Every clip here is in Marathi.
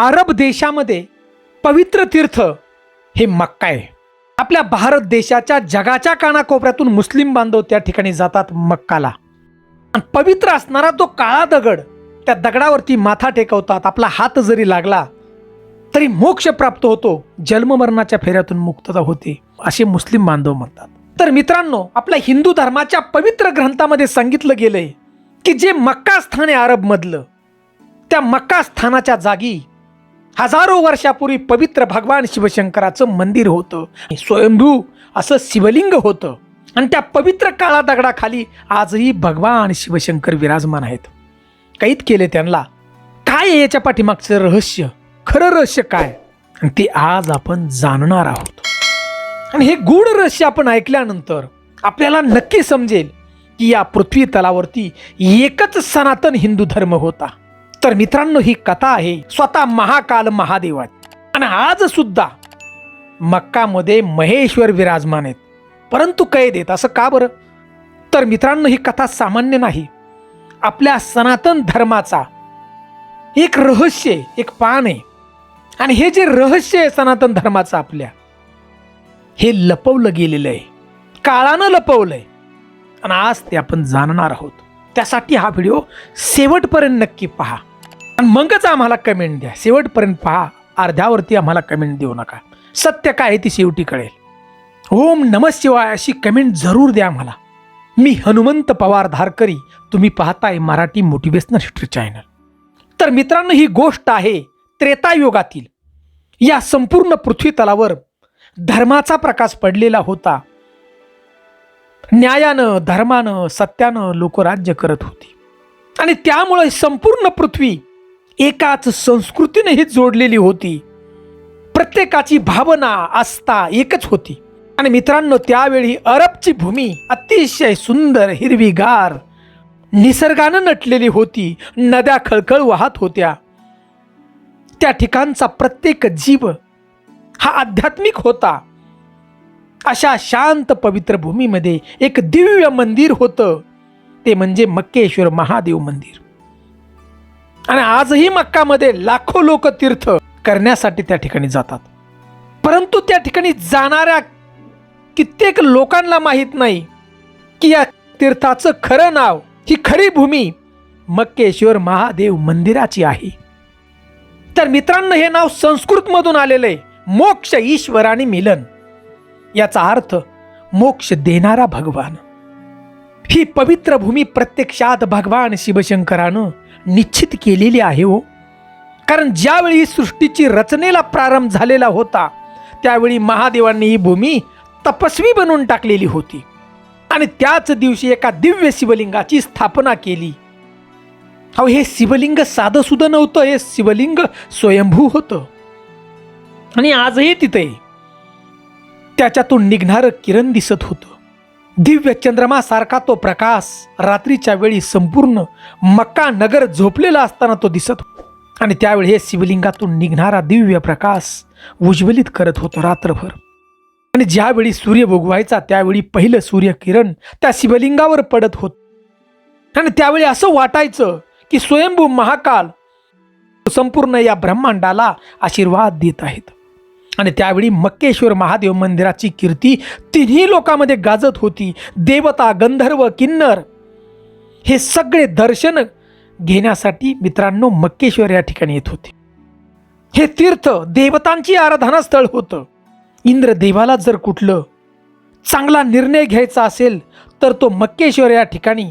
अरब देशामध्ये पवित्र तीर्थ हे मक्का आहे. आपल्या भारत देशाच्या जगाच्या कानाकोपऱ्यातून मुस्लिम बांधव त्या ठिकाणी जातात मक्काला. आणि पवित्र असणारा तो काळा दगड त्या दगडावरती माथा टेकवतात आपला हात जरी लागला तरी मोक्ष प्राप्त होतो जन्ममरणाच्या फेऱ्यातून मुक्तता होते असे मुस्लिम बांधव म्हणतात. तर मित्रांनो आपल्या हिंदू धर्माच्या पवित्र ग्रंथामध्ये सांगितलं गेलंय की जे मक्का स्थान आहे अरबमधलं त्या मक्का स्थानाच्या जागी हजारो वर्षापूर्वी पवित्र भगवान शिवशंकराचं मंदिर होतं. स्वयंभू असं शिवलिंग होतं. आणि त्या पवित्र काळा दगडाखाली आजही भगवान शिवशंकर विराजमान आहेत. कैद केले त्यांना. काय याच्या पाठीमागचं रहस्य? खरं रहस्य काय? आणि ते आज आपण जाणणार आहोत. आणि हे गूढ रहस्य आपण ऐकल्यानंतर आपल्याला नक्की समजेल की या पृथ्वी तलावरती एकच सनातन हिंदू धर्म होता. तर मित्रांनो ही कथा आहे स्वतः महाकाल महादेवाची. आणि आज सुद्धा मक्कामध्ये महेश्वर विराजमान आहेत. परंतु कैद आहेत असं का बरं? तर मित्रांनो ही कथा सामान्य नाही. आपल्या सनातन धर्माचा एक रहस्य आहे, एक पान आहे. आणि हे जे रहस्य आहे सनातन धर्माचं आपल्या हे लपवलं गेलेलं आहे. काळानं लपवलंय आणि आज ते आपण जाणणार आहोत. त्यासाठी हा व्हिडिओ शेवटपर्यंत नक्की पहा. आणि मगच आम्हाला कमेंट द्या. शेवटपर्यंत पहा अर्ध्यावरती आम्हाला कमेंट देऊ नका. सत्य काय आहे ती शेवटी कळेल. ओम नम शिवाय अशी कमेंट जरूर द्या आम्हाला. मी हनुमंत पवार धारकरी तुम्ही पाहताय मराठी मोटिवेशनल हिस्ट्री चॅनल तर मित्रांनो ही गोष्ट आहे त्रेतायुगातील. या संपूर्ण पृथ्वी तलावर धर्माचा प्रकाश पडलेला होता. न्यायानं धर्मानं सत्यानं लोक राज्य करत होती. आणि त्यामुळे संपूर्ण पृथ्वी एकाच संस्कृतीने ही जोडलेली होती. प्रत्येकाची भावना आस्था एकच होती. आणि मित्रांनो त्यावेळी अरबची भूमी अतिशय सुंदर हिरवीगार निसर्गानं नटलेली होती. नद्या खळखळ वाहत होत्या. त्या ठिकाणचा प्रत्येक जीव हा आध्यात्मिक होता. अशा शांत पवित्र भूमीमध्ये एक दिव्य मंदिर होतं. ते म्हणजे मक्केश्वर महादेव मंदिर. आणि आजही मक्कामध्ये लाखो लोक तीर्थ करण्यासाठी त्या ठिकाणी जातात. परंतु त्या ठिकाणी जाणाऱ्या कित्येक लोकांना माहीत नाही की या तीर्थाचं खरं नाव ही खरी भूमी मक्केश्वर महादेव मंदिराची आहे. तर मित्रांनो हे नाव संस्कृतमधून आलेलं आहे मोक्ष ईश्वर आणि मिलन. याचा अर्थ मोक्ष देणारा भगवान. ही पवित्र भूमी प्रत्यक्षात भगवान शिवशंकरानं निश्चित केलेली आहे हो. कारण ज्यावेळी सृष्टीची रचनेला प्रारंभ झालेला होता त्यावेळी महादेवांनी ही भूमी तपस्वी बनवून टाकलेली होती. आणि त्याच दिवशी एका दिव्य शिवलिंगाची स्थापना केली. अहो हे शिवलिंग साधं सुद्धा नव्हतं हे शिवलिंग स्वयंभू होतं. आणि आजही तिथे त्याच्यातून निघणारं किरण दिसत होतं. दिव्य चंद्रमासारखा तो प्रकाश रात्रीच्या वेळी संपूर्ण मक्का नगर झोपलेला असताना तो दिसत. आणि त्यावेळी हे शिवलिंगातून निघणारा दिव्य प्रकाश उज्ज्वलित करत होतो रात्रभर. आणि ज्यावेळी सूर्य उगवायचा त्यावेळी पहिलं सूर्यकिरण त्या शिवलिंगावर पडत होत. आणि त्यावेळी असं वाटायचं की स्वयंभू महाकाल संपूर्ण या ब्रह्मांडाला आशीर्वाद देत आहेत. आणि त्यावेळी मक्केश्वर महादेव मंदिराची कीर्ती तिन्ही लोकांमध्ये गाजत होती. देवता गंधर्व किन्नर हे सगळे दर्शन घेण्यासाठी मित्रांनो मक्केश्वर या ठिकाणी येत होते. हे तीर्थ देवतांची आराधना स्थळ होतं. इंद्रदेवाला जर कुठलं चांगला निर्णय घ्यायचा असेल तर तो मक्केश्वर या ठिकाणी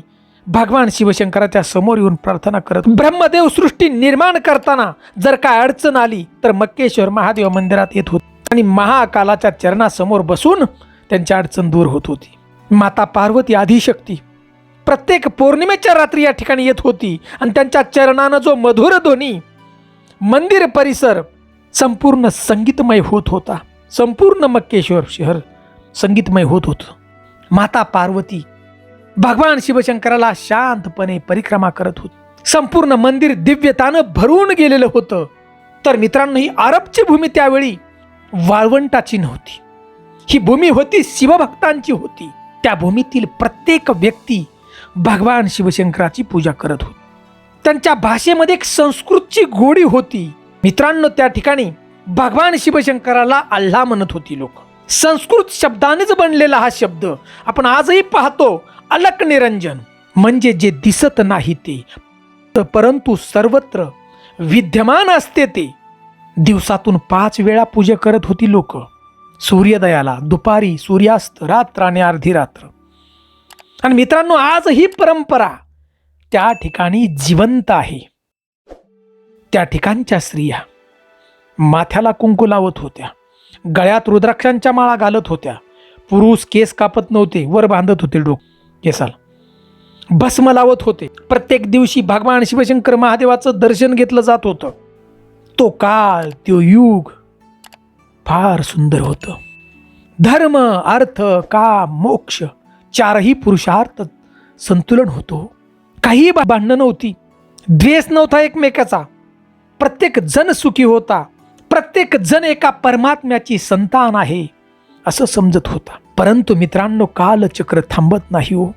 भगवान शिवशंकराच्या समोर येऊन प्रार्थना करत ब्रह्मदेव सृष्टी निर्माण करताना जर काय अडचण आली तर मक्केश्वर महादेव मंदिरात येत होते. आणि महाकालाच्या चरणासमोर बसून त्यांची अडचण दूर होत होती. माता पार्वती आदिशक्ती प्रत्येक पौर्णिमेच्या रात्री या ठिकाणी येत होती आणि त्यांच्या चरणानं जो मधुर ध्वनी मंदिर परिसर संपूर्ण संगीतमय होत होता. संपूर्ण मक्केश्वर शहर संगीतमय होत होतं. माता पार्वती भगवान शिवशंकराला शांतपणे परिक्रमा करत होती. संपूर्ण मंदिर दिव्यतानं भरून गेलेलं होतं. तर मित्रांनो ही अरबची भूमी त्यावेळी वाळवंटाची नव्हती. ही भूमी होती शिवभक्तांची होती. त्या भूमीतील प्रत्येक व्यक्ती भगवान शिवशंकराची पूजा करत होती. त्यांच्या भाषेमध्ये एक संस्कृतची गोडी होती. मित्रांनो त्या ठिकाणी भगवान शिवशंकराला अल्ला म्हणत होती लोक. संस्कृत शब्दानेच बनलेला हा शब्द आपण आजही पाहतो. अलक निरंजन. म्हणजे जे दिसत नाही ते त- परंतु सर्वत्र विद्यमान असते ते. दिवसातून पाच वेळा पूजा करत होती लोक. सूर्योदयाला दुपारी सूर्यास्त रात्र आणि अर्धी रात्र. आणि मित्रांनो आज ही परंपरा त्या ठिकाणी जिवंत आहे. त्या ठिकाणच्या स्त्रिया माथ्याला कुंकू लावत होत्या. गळ्यात रुद्राक्षांच्या माळा घालत होत्या. पुरुष केस कापत नव्हते वर बांधत होते डोक. केसाला भस्म लावत होते. प्रत्येक दिवशी भगवान शिवशंकर महादेवाचं दर्शन घेतलं जात होतं. तो काळ तो युग फार सुंदर होतं. धर्म अर्थ काम मोक्ष चारही पुरुषार्थ संतुलन होतो. काही भांडणं नव्हती. द्वेष नव्हता एकमेकाचा. प्रत्येक जण सुखी होता. प्रत्येक जण एका परमात्म्याची संतान आहे असं समजत होता. परंतु मित्रांनो कालचक्र थांबत नाही हो.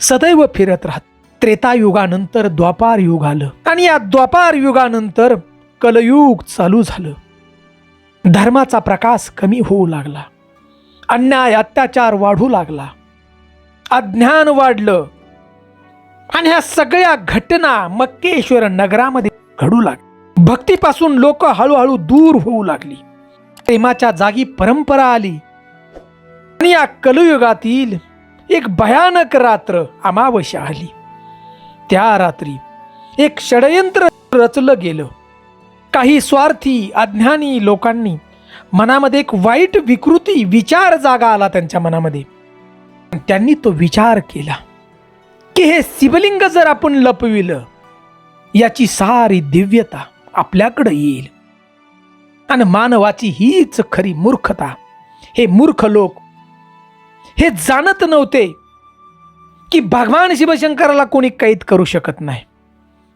सदैव फिरत राहत. त्रेतायुगानंतर द्वापार युग आलं. आणि या द्वापार युगानंतर कलयुग चालू झालं. धर्माचा प्रकाश कमी होऊ लागला. अन्याय अत्याचार वाढू लागला. अज्ञान वाढलं. आणि ह्या सगळ्या घटना मक्केश्वर नगरामध्ये घडू लागल्या. भक्तीपासून लोक हळूहळू दूर होऊ लागली. प्रेमाच्या जागी परंपरा आली. आणि या कलयुगातील एक भयानक रात्र अमावस्या आली. त्या रात्री एक षडयंत्र रचलं गेलं. काही स्वार्थी अज्ञानी लोकांनी मनामध्ये एक वाईट विकृती विचार जागा आला त्यांच्या मनामध्ये. त्यांनी तो विचार केला की हे शिवलिंग जर आपण लपविलं याची सारी दिव्यता आपल्याकडे येईल. आणि मानवाची हीच खरी मूर्खता. हे मूर्ख लोक हे जाणत नव्हते की भगवान शिवशंकराला कोणी कैद करू शकत नाही.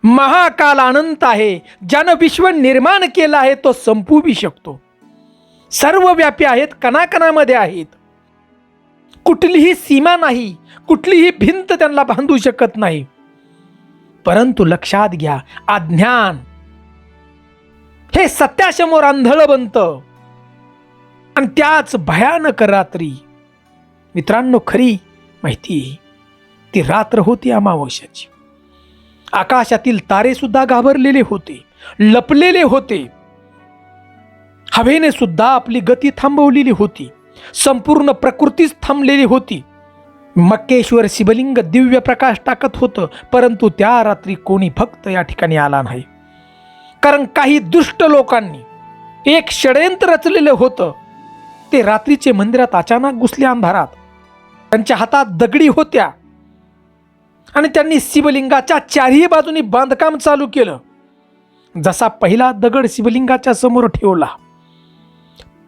महाकाल अनंत आहे ज्यानं विश्व निर्माण केलं आहे तो संपवू शकतो. सर्व व्यापी आहेत कणाकणामध्ये आहेत. कुठलीही सीमा नाही कुठलीही भिंत त्यांना बांधू शकत नाही. परंतु लक्षात घ्या अज्ञान हे सत्यासमोर आंधळ बनतं आणि त्याच भयानक रात्री. मित्रांनो खरी माहिती आहे ती रात्र होती अमावस्याची. आकाशातील तारे सुद्धा घाबरलेले होते लपलेले होते. हवेने सुद्धा आपली गती थांबवलेली होती संपूर्ण प्रकृतीच थांबलेली होती. मक्केश्वर शिवलिंग दिव्य प्रकाश टाकत होतं परंतु त्या रात्री कोणी भक्त या ठिकाणी आला नाही. कारण काही दुष्ट लोकांनी एक षडयंत्र रचलेलं होतं. ते रात्रीचे मंदिरात अचानक घुसले अंधारात. त्यांच्या हातात दगडी होत्या. आणि त्यांनी शिवलिंगाच्या चारही बाजूनी बांधकाम चालू केलं. जसा पहिला दगड शिवलिंगाच्या समोर ठेवला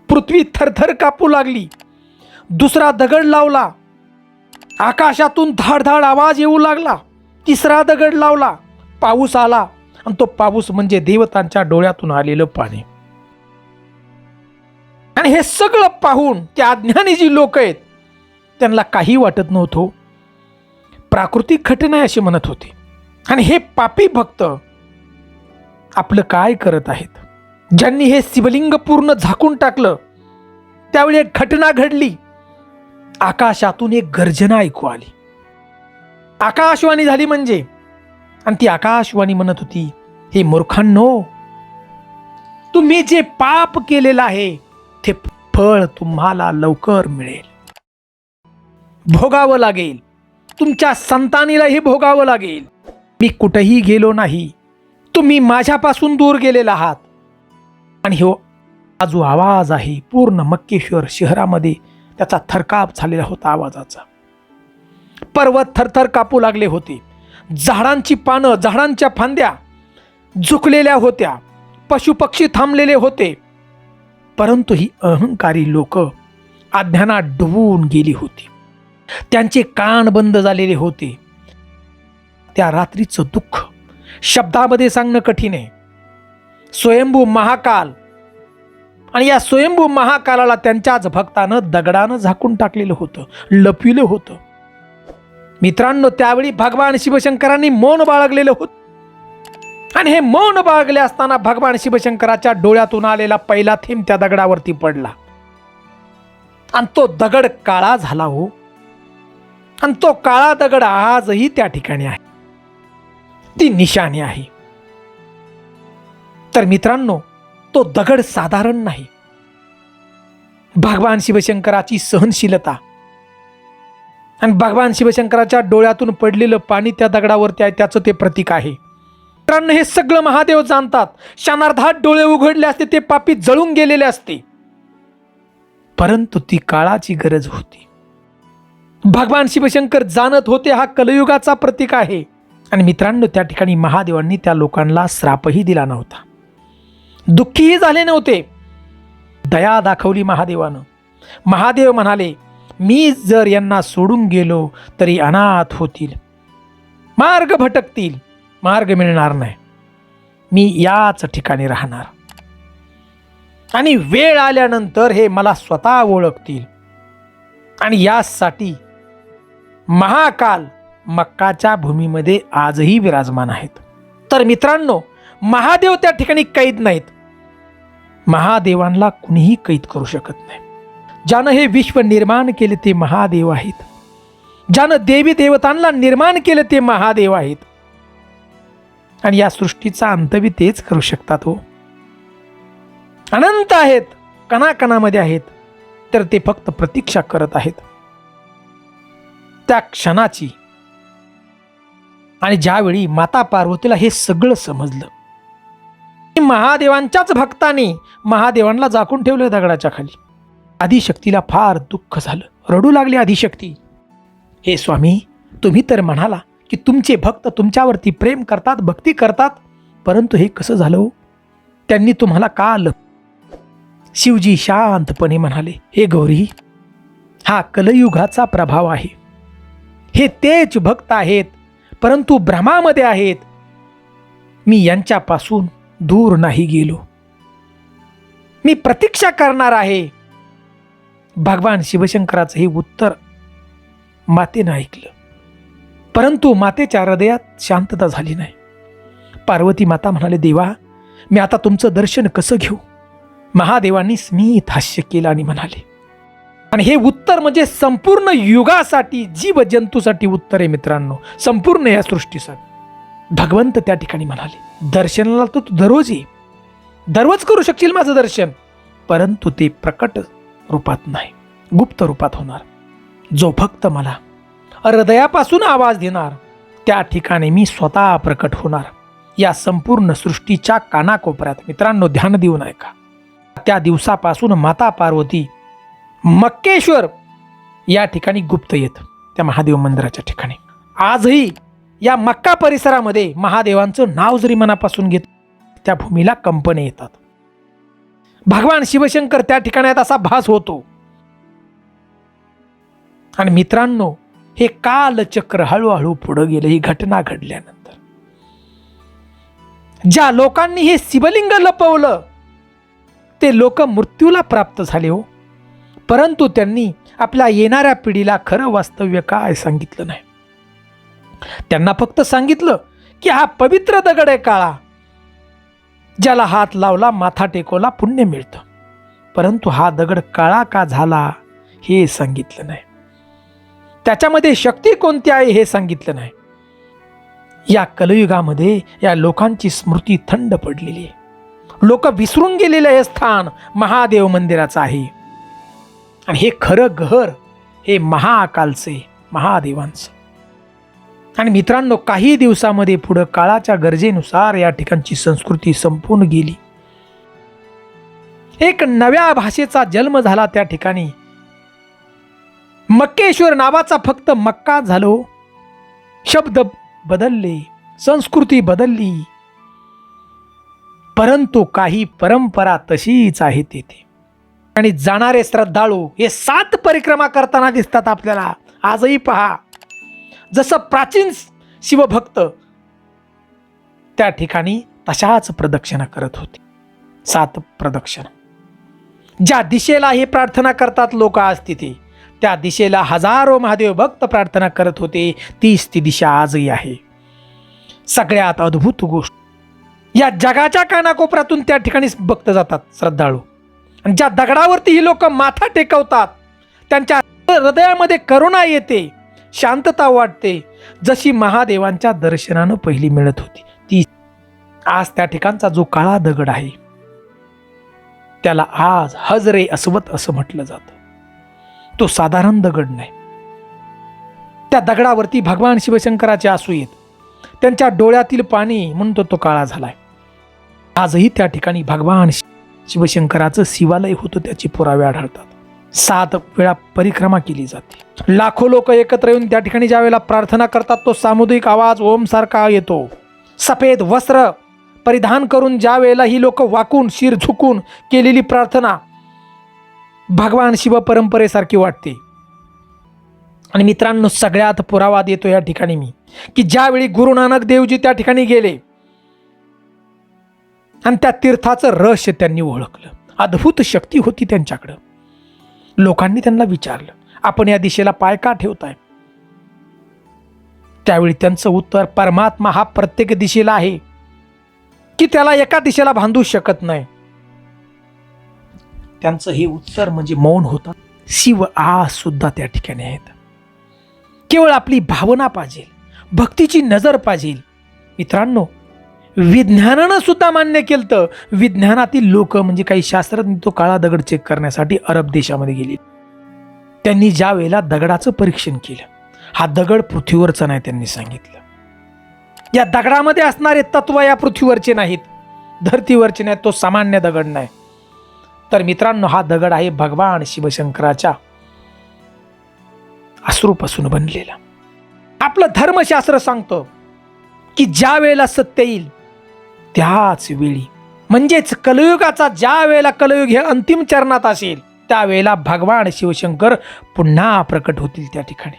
पृथ्वी थरथर कापू लागली दुसरा दगड लावला आकाशातून धाडधाड आवाज येऊ लागला तिसरा दगड लावला पाऊस आला आणि तो पाऊस म्हणजे देवतांच्या डोळ्यातून आलेलं पाणी. आणि हे सगळं पाहून त्या अज्ञानी जी लोक आहेत त्यांना काही वाटत नव्हतं. प्राकृतिक घटना आहे असे म्हणत होते. आणि हे पापी भक्त आपलं काय करत आहेत? ज्यांनी हे शिवलिंग पूर्ण झाकून टाकलं त्यावेळी एक घटना घडली. आकाशातून एक गर्जना ऐकू आली. आकाशवाणी झाली म्हणजे आणि ती आकाशवाणी म्हणत होती हे मूर्खांनो तुम्ही जे पाप केलेलं आहे ते फळ तुम्हाला लवकर मिळेल. भोगावं लागेल. तुमच्या संतानीलाही भोगावं लागेल. मी कुठेही गेलो नाही. तुम्ही माझ्यापासून दूर गेलेला आहात. आणि हो हा जो आवाज आहे पूर्ण मक्केश्वर शहरामध्ये त्याचा थरकाप झालेला होता आवाजाचा. पर्वत थरथर कापू लागले होते. झाडांची पानं झाडांच्या फांद्या झुकलेल्या होत्या. पशुपक्षी थांबलेले होते. परंतु ही अहंकारी लोक अज्ञानात डुबून गेली होती. त्यांचे कान बंद झालेले होते. त्या रात्रीचं दुःख शब्दामध्ये सांगणं कठीण आहे. स्वयंभू महाकाल आणि या स्वयंभू महाकालाला त्यांच्याच भक्तानं दगडानं झाकून टाकलेलं होतं लपविलं होतं. मित्रांनो त्यावेळी भगवान शिवशंकरांनी मौन बाळगलेलं होत. आणि हे मौन बाळगले असताना भगवान शिवशंकराच्या डोळ्यातून आलेला पहिला थेंब त्या दगडावरती पडला. आणि तो दगड काळा झाला हो. आणि तो काळा दगड आजही त्या ठिकाणी आहे. ती निशाणी आहे. तर मित्रांनो तो दगड साधारण नाही. भगवान शिवशंकराची सहनशीलता आणि भगवान शिवशंकराच्या डोळ्यातून पडलेलं पाणी त्या दगडावरती आहे त्याचं ते प्रतीक आहे. मित्रांनो हे सगळं महादेव जाणतात. क्षणार्धात डोळे उघडले असते ते पापी जळून गेलेले असते. परंतु ती काळाची गरज होती. भगवान शिवशंकर जाणत होते हा कलयुगाचा प्रतीक आहे. आणि मित्रांनो त्या ठिकाणी महादेवांनी त्या लोकांना श्रापही दिला नव्हता. दुःखीही झाले नव्हते. दया दाखवली महादेवानं. महादेव म्हणाले मी जर यांना सोडून गेलो तरी अनाथ होतील. मार्ग भटकतील. मार्ग मिळणार नाही. मी याच ठिकाणी राहणार. आणि वेळ आल्यानंतर हे मला स्वतः ओळखतील. आणि यासाठी महाकाल मक्काच्या भूमीमध्ये आजही विराजमान आहेत. तर मित्रांनो महादेव त्या ठिकाणी कैद नाहीत. महादेवांना कुणीही कैद करू शकत नाही. ज्यानं हे विश्व निर्माण केले ते महादेव आहेत. ज्यानं देवी देवतांना निर्माण केलं ते महादेव आहेत. आणि या सृष्टीचा अंतवी तेच करू शकतात हो. अनंत आहेत कणाकणामध्ये आहेत तर ते फक्त प्रतीक्षा करत आहेत. त्या क्षणाची. आणि ज्यावेळी माता पार्वतीला हे सगळं समजलं महादेवांच्याच भक्ताने महादेवांना झाकून ठेवलं दगडाच्या खाली. आदिशक्तीला फार दुःख झालं. रडू लागली आदिशक्ती. हे स्वामी तुम्ही तर म्हणाला की तुमचे भक्त तुमच्यावरती प्रेम करतात भक्ती करतात परंतु हे कसं झालं हो? त्यांनी तुम्हाला का आलं शिवजी शांतपणे म्हणाले हे गौरी हा कलयुगाचा प्रभाव आहे. हे तेच भक्त आहेत परंतु भ्रमामध्ये आहेत. मी यांच्यापासून दूर नाही गेलो. मी प्रतीक्षा करणार आहे. भगवान शिवशंकराचं हे उत्तर मातेनं ऐकलं. परंतु मातेच्या हृदयात शांतता झाली नाही. पार्वती माता म्हणाले देवा मी आता तुमचं दर्शन कसं घेऊ? महादेवांनी स्मित हास्य केलं आणि म्हणाले आणि हे उत्तर म्हणजे संपूर्ण युगासाठी जीव जंतूसाठी उत्तर आहे मित्रांनो. संपूर्ण या सृष्टीसाठी. भगवंत त्या ठिकाणी म्हणाले दर्शनाला तर तू दररोज ये. दररोज करू शकशील माझं दर्शन. परंतु ते प्रकट रूपात नाही. गुप्त रूपात होणार. जो भक्त मला हृदयापासून आवाज देणार त्या ठिकाणी मी स्वतः प्रकट होणार. या संपूर्ण सृष्टीच्या कानाकोपऱ्यात मित्रांनो ध्यान देऊन ऐका. त्या दिवसापासून माता पार्वती मक्केश्वर या ठिकाणी गुप्त येत त्या महादेव मंदिराच्या ठिकाणी. आजही या मक्का परिसरामध्ये महादेवांचं नाव जरी मनापासून घेत त्या भूमीला कंपने येतात. भगवान शिवशंकर त्या ठिकाणात असा भास होतो. आणि मित्रांनो हे कालचक्र हळूहळू पुढं गेलं ही घटना घडल्यानंतर. ज्या लोकांनी हे शिवलिंग लपवलं ते लोक मृत्यूला प्राप्त झाले हो. परंतु त्यांनी आपल्या येणाऱ्या पिढीला खरं वास्तव्य काय सांगितलं नाही. त्यांना फक्त सांगितलं की हा पवित्र दगड आहे काळा ज्याला हात लावला माथा टेकवला पुण्य मिळतं. परंतु हा दगड काळा का झाला हे सांगितलं नाही. त्याच्यामध्ये शक्ती कोणती आहे हे सांगितलं नाही. या कलयुगामध्ये या लोकांची स्मृती थंड पडलेली आहे. लोक विसरून गेलेलं हे स्थान महादेव मंदिराचं आहे. आणि हे खरं घर हे महाकालचे महादेवांचं. आणि मित्रांनो काही दिवसामध्ये पुढं काळाच्या गरजेनुसार या ठिकाणची संस्कृती संपून गेली. एक नव्या भाषेचा जन्म झाला त्या ठिकाणी. मक्केश्वर नावाचा फक्त मक्का झालो. शब्द बदलले संस्कृती बदलली. परंतु काही परंपरा तशीच आहे तेथे आणि जाणारे श्रद्धाळू हे सात परिक्रमा करताना दिसतात आपल्याला. आजही पहा. जसं प्राचीन शिवभक्त त्या ठिकाणी तशाच प्रदक्षिणा करत होते. सात प्रदक्षिणा. ज्या दिशेला हे प्रार्थना करतात लोक आज तिथे त्या दिशेला हजारो महादेव भक्त प्रार्थना करत होते. तीच ती दिशा आजही आहे. सगळ्यात अद्भुत गोष्ट. या जगाच्या कानाकोपऱ्यातून त्या ठिकाणी भक्त जातात श्रद्धाळू. आणि ज्या दगडावरती ही लोक माथा टेकवतात त्यांच्या हृदयामध्ये करुणा येते शांतता वाटते. जशी महादेवांच्या दर्शनानं पहिली मिळत होती ती आज त्या ठिकाणचा जो काळा दगड आहे त्याला आज हजरे अस्वत असं म्हटलं जातं. तो साधारण दगड नाही. त्या दगडावरती भगवान शिवशंकराचे आसू येत. त्यांच्या डोळ्यातील पाणी म्हणतो तो काळा झालाय. आजही त्या ठिकाणी भगवान शि- शिवशंकराचं शिवालय होतं त्याचे पुरावे आढळतात. सात वेळा परिक्रमा केली जाते. लाखो लोक एकत्र येऊन त्या ठिकाणी ज्या वेळेला प्रार्थना करतात तो सामुदायिक आवाज ओम सारखा येतो. सफेद वस्त्र परिधान करून ज्या वेळेला ही लोक वाकून शिर झुकून केलेली प्रार्थना भगवान शिव परंपरेसारखी वाटते. आणि मित्रांनो सगळ्यात पुरावा देतो या ठिकाणी मी की ज्यावेळी गुरु नानक देवजी त्या ठिकाणी गेले आणि त्या तीर्थाचं रहस्य त्यांनी ओळखलं. अद्भुत शक्ती होती त्यांच्याकडं. लोकांनी त्यांना विचारलं आपण या दिशेला पाय का ठेवताय? त्यावेळी त्यांचं उत्तर परमात्मा हा प्रत्येक दिशेला आहे की त्याला एका दिशेला बांधू शकत नाही. त्यांचं हे उत्तर म्हणजे मौन होतं. शिव आज सुद्धा त्या ठिकाणी आहेत. केवळ आपली भावना पाहिजे भक्तीची नजर पाहिजे मित्रांनो विज्ञानानं सुद्धा मान्य केलं तर विज्ञानातील लोक म्हणजे काही शास्त्रज्ञ तो काळा दगड चेक करण्यासाठी अरब देशामध्ये गेले. त्यांनी ज्या वेळेला दगडाचं परीक्षण केलं हा दगड पृथ्वीवरचा नाही त्यांनी सांगितलं. या दगडामध्ये असणारे तत्व या पृथ्वीवरचे नाहीत. धरतीवरचे नाहीत तो सामान्य दगड नाही. तर मित्रांनो हा दगड आहे भगवान शिवशंकराच्या अश्रूपासून बनलेला. आपलं धर्मशास्त्र सांगतं की ज्या वेळेला सत्य येईल त्याच वेळी म्हणजेच कलयुगाचा ज्या वेळेला कलयुग हे अंतिम चरणात असेल त्यावेळेला भगवान शिवशंकर पुन्हा प्रकट होतील त्या ठिकाणी.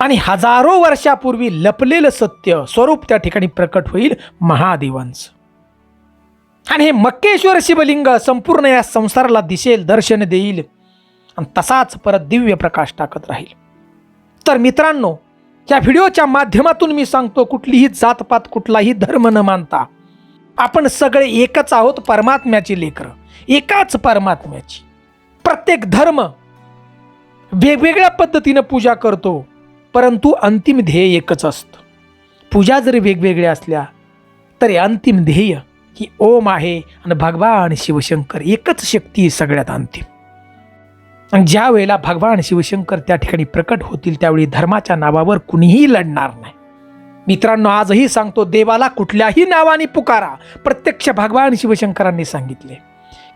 आणि हजारो वर्षापूर्वी लपलेलं सत्य स्वरूप त्या ठिकाणी प्रकट होईल महादेवांचं. आणि हे मक्केश्वर शिवलिंग संपूर्ण या संसाराला दिसेल दर्शन देईल आणि तसाच परत दिव्य प्रकाश टाकत राहील. तर मित्रांनो या व्हिडिओच्या माध्यमातून मी सांगतो कुठलीही जातपात कुठलाही धर्म न मानता आपण सगळे एकच आहोत परमात्म्याची लेकरं. एकाच परमात्म्याची. प्रत्येक धर्म वेगवेगळ्या पद्धतीनं पूजा करतो परंतु अंतिम ध्येय एकच असतं. पूजा जरी वेगवेगळ्या असल्या तरी अंतिम ध्येय ही ओम आहे आणि भगवान शिवशंकर एकच शक्ती सगळ्यात अंतिम. ज्या वेळेला भगवान शिवशंकर त्या ठिकाणी प्रकट होतील त्यावेळी धर्माच्या नावावर कुणीही लढणार नाही. मित्रांनो आजही सांगतो देवाला कुठल्याही नावाने पुकारा. प्रत्यक्ष भगवान शिवशंकरांनी सांगितले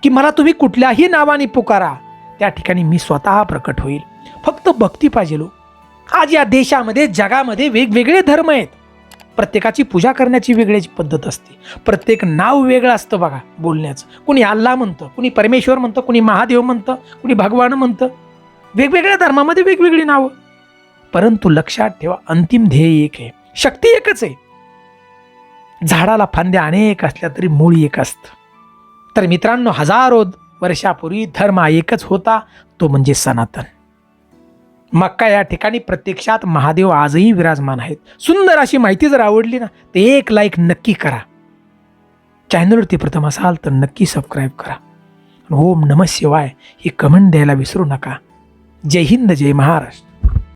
की मला तुम्ही कुठल्याही नावाने पुकारा. त्या ठिकाणी मी स्वतः प्रकट होईल. फक्त भक्ती पाहिजे लो आज या देशामध्ये जगामध्ये वेगवेगळे धर्म आहेत. प्रत्येकाची पूजा करण्याची वेगळ्याची पद्धत असते. प्रत्येक नाव वेगळं असतं बघा बोलण्याचं. कुणी अल्ला म्हणतं कुणी परमेश्वर म्हणतं कुणी महादेव म्हणतं कुणी भगवान म्हणतं. वेगवेगळ्या धर्मामध्ये वेगवेगळी नावं. परंतु लक्षात ठेवा अंतिम ध्येय एक आहे. शक्ती एकच आहे. झाडाला फांद्या अनेक असल्या तरी मूळ एक असतं. तर मित्रांनो हजारो वर्षापूर्वी धर्म हा एकच होता तो म्हणजे सनातन. मक्का या ठिकाणी प्रत्यक्षात महादेव आजही विराजमान आहेत. सुंदर अशी माहिती जर आवडली ना तर एक लाईक नक्की करा. चॅनलवरती प्रथम असाल तर नक्की सबस्क्राईब करा. ओम नम शिवाय ही कमेंट द्यायला विसरू नका. जय हिंद जय महाराष्ट्र.